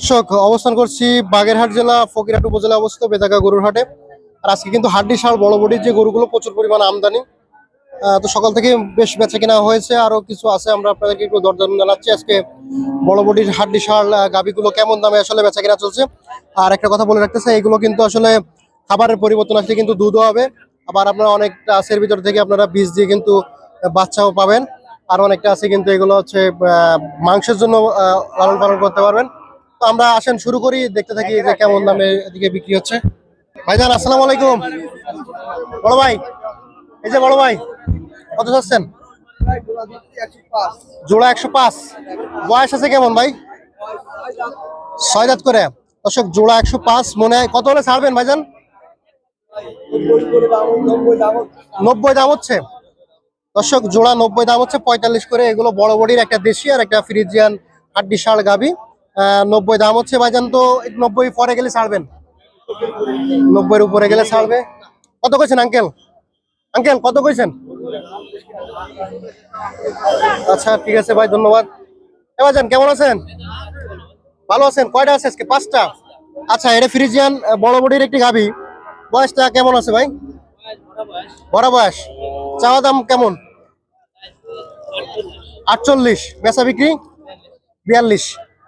দর্শক, অবস্থান করছি বাগেরহাট জেলা, ফকিরহাট উপজেলা অবস্থিত বেদাকা গরুর হাটে। আর আজকে কিন্তু হাড্ডি সার বড় বডির যে গরুগুলো প্রচুর পরিমাণ আমদানি। তো সকাল থেকে বেশ বেচা কেনা হয়েছে, আরও কিছু আছে, আমরা আপনাদেরকে একটু দরদাম জানাচ্ছি আজকে বড় বডির হাড্ডি সার গাবিগুলো কেমন দামে আসলে বেচা কেনা চলছে। আর একটা কথা বলে রাখতেছে, এগুলো কিন্তু আসলে খাবারের পরিবর্তন আসলে কিন্তু দুধও হবে। আবার আপনারা অনেকটা আছে এর ভিতর থেকে আপনারা বীজ দিয়ে কিন্তু বাচ্চাও পাবেন। আর অনেকটা আছে কিন্তু এগুলো হচ্ছে মাংসের জন্য লালন পালন করতে পারবেন। আমরা আসেন শুরু করি দেখতে থাকি যে কেমন দামে এদিকে বিক্রি হচ্ছে। ভাইজান আসসালামু আলাইকুম। বড় ভাই এই যে বড় ভাই কত চাচ্ছেন? জোড়া একশো পাঁচ। বয়স আছে কেমন ভাই? ছয় করে। দর্শক জোড়া একশো পাঁচ মনে হয় কত হলে ছাড়বেন ভাইজান? নব্বই দাম হচ্ছে। দর্শক জোড়া নব্বই দাম হচ্ছে পঁয়তাল্লিশ করে। এগুলো বড় বডির একটা দেশি আর একটা ফ্রিজিয়ান হাড্ডি শাল গাবি আহ, নব্বই দাম হচ্ছে ভাইজান, তো নব্বই পরে গেলে ছাড়বেন। নব্বইয়ের উপরে গেলে ছাড়বে। কত কইছেন, আঙ্কেল? আঙ্কেল, কত কইছেন? আচ্ছা ঠিক আছে ভাই, ধন্যবাদ। এ ভাইজান, কেমন আছেন? ভালো আছেন? কয়টা আছে আজকে? পাঁচটা? আচ্ছা এটা ফ্রিজিয়ান বড় বডির একটি গাবি বয়সটা কেমন আছে ভাই? বড় বয়স। চাওয়া দাম কেমন? আটচল্লিশ। বেচা বিক্রি? বিয়াল্লিশ।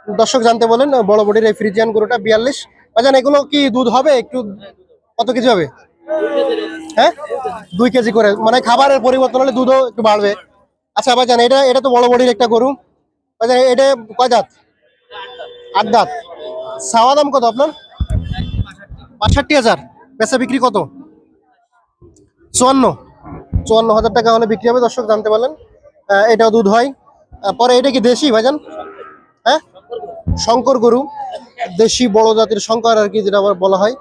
দর্শক জানতে বলেন বড় বডির এই ফ্রিজিয়ান গরুটা বিয়াল্লিশ। বাজান এগুলো কি দুধ হবে? একটু কত কেজি হবে? হ্যাঁ? দুই কেজি করে। মানে খাবারের পরিবর্তন হলে দুধও একটু বাড়বে। আচ্ছা ভাইজান, এটা এটা তো বড় বডির একটা গরু। ভাইজান, এটা কয় দাঁত? আট দাঁত। সাওয়া দাম কত আপনার? বাষট্টি হাজার। বেচা বিক্রি কত? চুয়ান্ন। চুয়ান্ন হাজার টাকা হলে বিক্রি হবে, দর্শক জানতে পারলেন। এটাও দুধ হয়। পরে এটা কি দেশি, ভাইজান? হ্যাঁ? শঙ্কর গরু, দেশি বড় জাতের শঙ্কর আর কি যেটা আবার বলা হয়।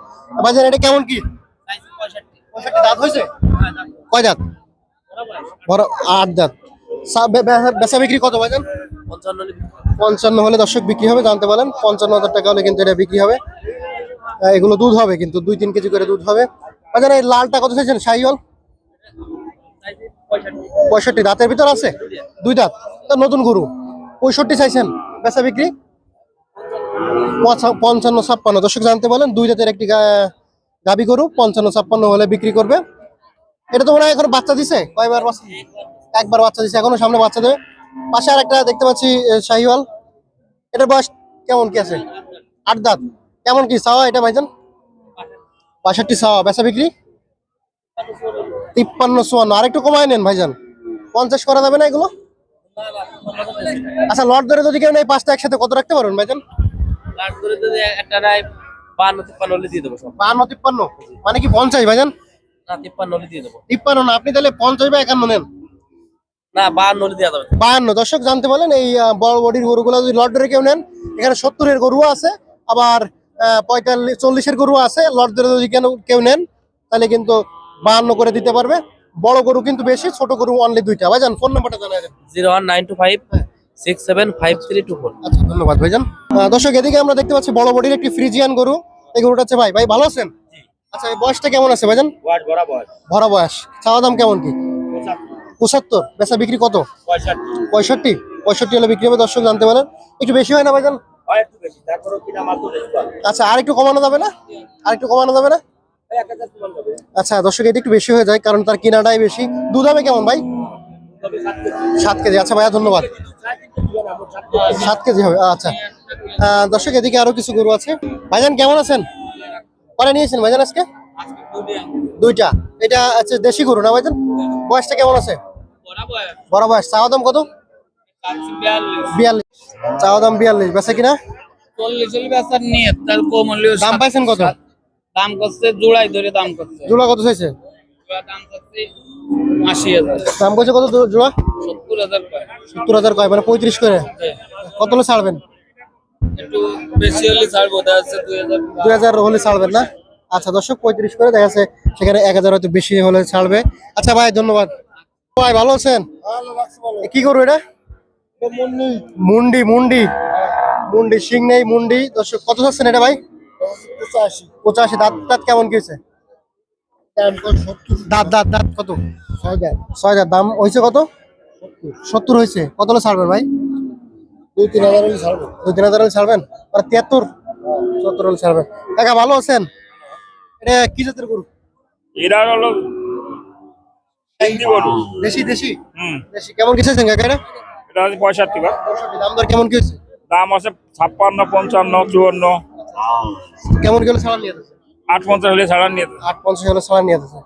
বাজার এটা কেমন কি? দাঁত কয় দাঁত? আট দাঁত। বেচা বিক্রি কত ভাইজান? পঞ্চান্ন হলে দর্শক বিক্রি হবে, জানতে পারেন পঞ্চান্ন হাজার টাকা হলে কিন্তু এটা বিক্রি হবে। এগুলো দুধ হবে কিন্তু, দুই তিন কেজি করে দুধ হবে। ভাইজান এই লালটা কত চাইছেন? শাহিওয়াল? পঁয়ষট্টি। দাঁতের ভিতর আছে? দুই দাঁত। নতুন গরু, পঁয়ষট্টি চাইছেন বেচা বিক্রি? পঞ্চান্ন, ছাপ্পান্ন। দর্শক জানতে বলেন দুই জাতের একটি গাবি গরু, পঞ্চান্ন, ছাপ্পান্ন হলে বিক্রি করবে। এটা তো মনে হয় এখন বাচ্চা দিছে? কয়বার বাচ্চা একবার বাচ্চা দিছে, এখনও সামনে বাচ্চা দেবে। পাশে আর একটা দেখতে পাচ্ছি শাহিওয়াল। এটার বয়স কেমন কি আছে? আট দাঁত। কেমন কি, চাওয়া এটা ভাইজান? বাষট্টি চাওয়া, বেচা বিক্রি? তিপ্পান্ন, চুয়ান্ন। আর একটু কমায় নেন ভাইজান। পঞ্চাশ করা যাবে না এগুলো? আচ্ছা লট ধরে যদি কেউ নেই পাঁচটা একসাথে কত রাখতে পারবেন ভাইজান? কাট করে যদি একটা নাই বান্ন তিপ্পান্ন হলে দিয়ে দেবো সব। বাহান্ন তিপ্পান্ন? মানে কি পঞ্চাশ ভাইজান? না তিপ্পান্ন হলে দিয়ে দেবো। তিপ্পান্ন না আপনি তাহলে পঞ্চাশ বা একান্ন নেন। না বান্ন হলে দেওয়া যাবে। বাহান্ন দর্শক জানতে বলেন এই বড় বডির গরুগুলো যদি কেউ নেন এখানে সত্তরের গরুও আছে আবার পঁয়তাল্লিশ চল্লিশের গরু আছে লট যদি কেন কেউ নেন তাহলে কিন্তু বাহান্ন করে দিতে পারবে। বড় গরু কিন্তু বেশি ছোট গরু অনলি দুইটা। ভাইজান ফোন নাম্বারটা জানা দেন। Zero one nine two five six seven five three two four আচ্ছা ধন্যবাদ ভাইজান। দর্শক এদিকে আমরা দেখতে পাচ্ছি বড় বডির একটি ফ্রিজিয়ান গরু। এই গরুটা হচ্ছে ভাই। ভাই ভালো আছেন? আচ্ছা এই বয়সটা কেমন আছে ভাইজান? ভরা বয়স। চাওয়া দাম কেমন কি? পঁচাত্তর। বেচা বিক্রি কত? পঁয়ষট্টি। পঁয়ষট্টি। হলে বিক্রি হবে দর্শক জানতে পারেন একটু বেশি হয় না ভাইজান? একটু বেশি। তারপরেও কিনা মাত্র আচ্ছা আর একটু কমানো যাবে না? আর একটু কমানো যাবে না? আচ্ছা দর্শক এটা একটু বেশি হয়ে যায় কারণ তার কিনাটাই বেশি। দুধ হবে কেমন ভাই? সাত কেজি। আচ্ছা ভাইয়া ধন্যবাদ। সাত কেজি হবে আচ্ছা। দর্শক এদিকে আরও কিছু গরু আছে। ভাইজান কেমন আছেন? পরে নিয়েছেন ভাইজান আজকে? দুইটা। এটা আছে দেশি গরু না ভাইজান? বয়সটা কেমন আছে? বড় বয়স। চাওয়া দাম কত? বিয়াল্লিশ। চাওয়া দাম বিয়াল্লিশ। বেচা কিনা? দাম পাইছেন কত? দাম করছে জোড়াই ধরে দাম করছে। জোড়া কত চাইছে? দাম কইছে কত জোড়া? সত্তর হাজার কয়। মানে পঁয়ত্রিশ করে। কত হলে ছাড়বেন? হলে দেখা যাচ্ছে দুই হাজার। হলে ছাড়বেন না? আচ্ছা দর্শক পঁয়ত্রিশ করে দেখা যাচ্ছে সেখানে এক হাজার হয়তো বেশি হলে ছাড়বে। আচ্ছা ভাই ধন্যবাদ। ভাই ভালো আছেন? কি করব এটা? মুন্ডি। মুন্ডি মুন্ডি। সিং নেই মুন্ডি। দর্শক কত চাচ্ছেন এটা ভাই? পঁচাশি। পঁচাশি। দাঁত দাঁত কেমন কি হয়েছে? দাঁত দাঁত দাঁত কত? ছয় দাঁত। ছয় দাঁত। দাম হয়েছে কত? সত্তর হয়েছে। কত হলে ছাড়বেন ভাই? দুই তিন হাজার হলে ছাড়বেন দুই তিন হাজার হলে ছাড়বেন? আর তিয়াত্তর। সত্তর হলে ছাড়বেন। কাকা ভালো আছেন? এটা কি জাতের গরু? এরা হলো দেশি দেশি? হুম। দেশি। কেমন কিছু আছেন কাকা এটা? এটা হচ্ছে পঁয়ষট্টি বা দাম দর কেমন কি হয়েছে? দাম আছে ছাপ্পান্ন পঞ্চান্ন চুয়ান্ন। কেমন কি হলে ছাড়া নিয়ে আট পঞ্চাশ হলে ছাড়া নিয়ে আট পঞ্চাশ হলে ছাড়া নিয়ে যাচ্ছে